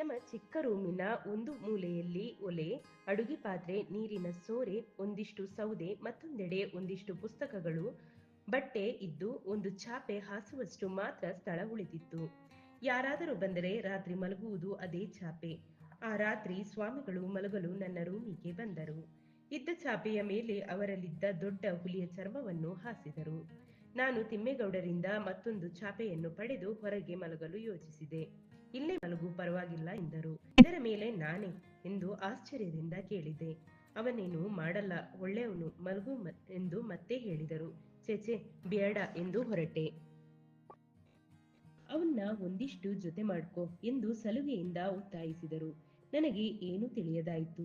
ನಮ್ಮ ಚಿಕ್ಕ ರೂಮಿನ ಒಂದು ಮೂಲೆಯಲ್ಲಿ ಒಲೆ, ಅಡುಗೆ ಪಾತ್ರೆ, ನೀರಿನ ಸೋರೆ, ಒಂದಿಷ್ಟು ಸೌದೆ ಮತ್ತೊಂದೆಡೆ ಒಂದಿಷ್ಟು ಪುಸ್ತಕಗಳು, ಬಟ್ಟೆ ಇದ್ದು ಒಂದು ಚಾಪೆ ಹಾಸುವಷ್ಟು ಮಾತ್ರ ಸ್ಥಳ ಉಳಿದಿತ್ತು. ಯಾರಾದರೂ ಬಂದರೆ ರಾತ್ರಿ ಮಲಗುವುದು ಅದೇ ಚಾಪೆ. ಆ ರಾತ್ರಿ ಸ್ವಾಮಿಗಳು ಮಲಗಲು ನನ್ನ ರೂಮಿಗೆ ಬಂದರು. ಇದ್ದ ಚಾಪೆಯ ಮೇಲೆ ಅವರಲ್ಲಿದ್ದ ದೊಡ್ಡ ಹುಲಿಯ ಚರ್ಮವನ್ನು ಹಾಸಿದರು. ನಾನು ತಿಮ್ಮೇಗೌಡರಿಂದ ಮತ್ತೊಂದು ಚಾಪೆಯನ್ನು ಪಡೆದು ಹೊರಗೆ ಮಲಗಲು ಯೋಚಿಸಿದೆ. ಇಲ್ಲೇ ಮಲಗು ಪರವಾಗಿಲ್ಲ ಎಂದರು. ಇದರ ಮೇಲೆ ನಾನೇ ಎಂದು ಆಶ್ಚರ್ಯದಿಂದ ಕೇಳಿದೆ. ಅವನೇನು ಮಾಡಲ್ಲ, ಒಳ್ಳೆಯವನು ಮಲಗು ಎಂದು ಮತ್ತೆ ಹೇಳಿದರು. ಚೇಚೆ ಬೇಡ ಎಂದು ಹೊರಟೆ. ಅವನ್ನ ಒಂದಿಷ್ಟು ಜೊತೆ ಮಾಡ್ಕೋ ಎಂದು ಸಲುಗೆಯಿಂದ ಒತ್ತಾಯಿಸಿದರು. ನನಗೆ ಏನು ತಿಳಿಯದಾಯಿತು?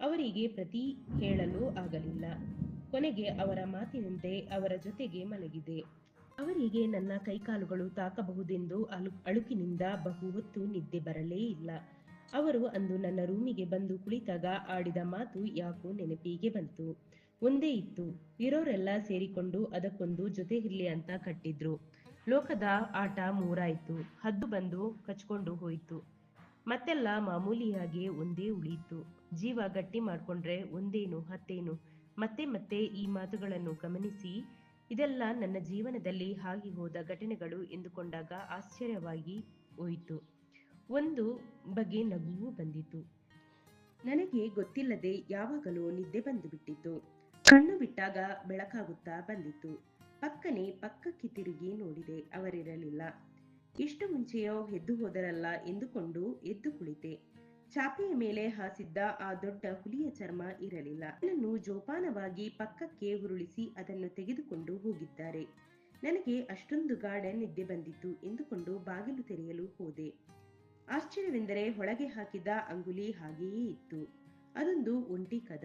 ಅವರಿಗೆ ಪ್ರತಿ ಹೇಳಲು ಆಗಲಿಲ್ಲ. ಕೊನೆಗೆ ಅವರ ಮಾತಿನಂತೆ ಅವರ ಜೊತೆಗೆ ಮಲಗಿದೆ. ಅವರಿಗೆ ನನ್ನ ಕೈಕಾಲುಗಳು ತಾಕಬಹುದೆಂದು ಅಲು ಅಳುಕಿನಿಂದ ಬಹು ಹೊತ್ತು ನಿದ್ದೆ ಬರಲೇ ಇಲ್ಲ. ಅವರು ಅಂದು ನನ್ನ ರೂಮಿಗೆ ಬಂದು ಕುಳಿತಾಗ ಆಡಿದ ಮಾತು ಯಾಕೋ ನೆನಪಿಗೆ ಬಂತು. ಒಂದೇ ಇತ್ತು. ಇರೋರೆಲ್ಲ ಸೇರಿಕೊಂಡು ಅದಕ್ಕೊಂದು ಜೊತೆ ಇರ್ಲಿ ಅಂತ ಕಟ್ಟಿದ್ರು. ಲೋಕದ ಆಟ ಮೂರಾಯ್ತು. ಹದ್ದು ಬಂದು ಕಚ್ಕೊಂಡು ಹೋಯ್ತು. ಮತ್ತೆಲ್ಲ ಮಾಮೂಲಿಯಾಗಿ ಒಂದೇ ಉಳಿಯಿತು. ಜೀವ ಗಟ್ಟಿ ಮಾಡ್ಕೊಂಡ್ರೆ ಒಂದೇನು ಹತ್ತೇನು. ಮತ್ತೆ ಮತ್ತೆ ಈ ಮಾತುಗಳನ್ನು ಗಮನಿಸಿ ಇದೆಲ್ಲ ನನ್ನ ಜೀವನದಲ್ಲಿ ಆಗಿ ಹೋದ ಘಟನೆಗಳು ಎಂದುಕೊಂಡಾಗ ಆಶ್ಚರ್ಯವಾಗಿ ಹೋಯಿತು. ಒಂದು ಬಗೆ ನಗುವು ಬಂದಿತು. ನನಗೆ ಗೊತ್ತಿಲ್ಲದೆ ಯಾವಾಗಲೂ ನಿದ್ದೆ ಬಂದು ಬಿಟ್ಟಿತ್ತು. ಕಣ್ಣು ಬಿಟ್ಟಾಗ ಬೆಳಕಾಗುತ್ತಾ ಬಂದಿತ್ತು. ಪಕ್ಕನೆ ಪಕ್ಕಕ್ಕೆ ತಿರುಗಿ ನೋಡಿದೆ, ಅವರಿರಲಿಲ್ಲ. ಇಷ್ಟು ಮುಂಚೆಯೋ ಎದ್ದು ಹೋದರಲ್ಲ ಎಂದುಕೊಂಡು ಎದ್ದು ಕುಳಿತೆ. ಚಾಪೆಯ ಮೇಲೆ ಹಾಸಿದ್ದ ಆ ದೊಡ್ಡ ಹುಲಿಯ ಚರ್ಮ ಇರಲಿಲ್ಲ. ಅದನ್ನು ಜೋಪಾನವಾಗಿ ಪಕ್ಕಕ್ಕೆ ಉರುಳಿಸಿ ಅದನ್ನು ತೆಗೆದುಕೊಂಡು ಹೋಗಿದ್ದಾರೆ. ನನಗೆ ಅಷ್ಟೊಂದು ಗಾಢ ನಿದ್ದೆ ಬಂದಿತ್ತು ಎಂದುಕೊಂಡು ಬಾಗಿಲು ತೆರೆಯಲು ಹೋದೆ. ಆಶ್ಚರ್ಯವೆಂದರೆ ಒಳಗೆ ಹಾಕಿದ ಅಂಗುಲಿ ಹಾಗೆಯೇ ಇತ್ತು. ಅದೊಂದು ಒಂಟಿ ಕದ.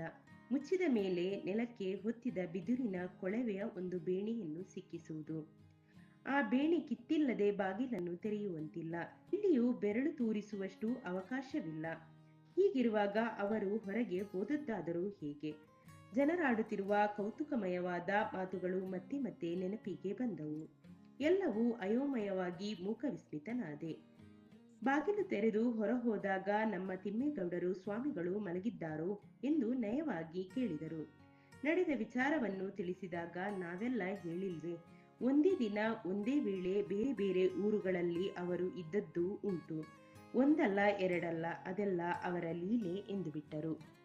ಮುಚ್ಚಿದ ಮೇಲೆ ನೆಲಕ್ಕೆ ಹೊತ್ತಿದ ಬಿದಿರಿನ ಕೊಳವೆಯ ಒಂದು ಬೇಣಿಯನ್ನು ಸಿಕ್ಕಿಸುವುದು. ಆ ಬೇಣಿ ಕಿತ್ತಿಲ್ಲದೆ ಬಾಗಿಲನ್ನು ತೆರೆಯುವಂತಿಲ್ಲ. ಇಲ್ಲಿಯೂ ಬೆರಳು ತೂರಿಸುವಷ್ಟು ಅವಕಾಶವಿಲ್ಲ. ಹೀಗಿರುವಾಗ ಅವರು ಹೊರಗೆ ಹೋದದ್ದಾದರೂ ಹೇಗೆ? ಜನರಾಡುತ್ತಿರುವ ಕೌತುಕಮಯವಾದ ಮಾತುಗಳು ಮತ್ತೆ ಮತ್ತೆ ನೆನಪಿಗೆ ಬಂದವು. ಎಲ್ಲವೂ ಅಯೋಮಯವಾಗಿ ಮೂಕವಿಸ್ಮಿತನಾದೆ. ಬಾಗಿಲು ತೆರೆದು ಹೊರಹೋದಾಗ ನಮ್ಮ ತಿಮ್ಮೇಗೌಡರು ಸ್ವಾಮಿಗಳು ಮಲಗಿದ್ದಾರೋ ಎಂದು ನಯವಾಗಿ ಕೇಳಿದರು. ನಡೆದ ವಿಚಾರವನ್ನು ತಿಳಿಸಿದಾಗ ನಾವೆಲ್ಲ ಹೇಳಿಲ್ವೇ? ಒಂದೇ ದಿನ ಒಂದೇ ವೇಳೆ ಬೇರೆ ಬೇರೆ ಊರುಗಳಲ್ಲಿ ಅವರು ಇದ್ದದ್ದು ಉಂಟು. ಒಂದಲ್ಲ ಎರಡಲ್ಲ ಅದೆಲ್ಲ ಅವರ ಲೀಲೆ ಎಂದು ಬಿಟ್ಟರು.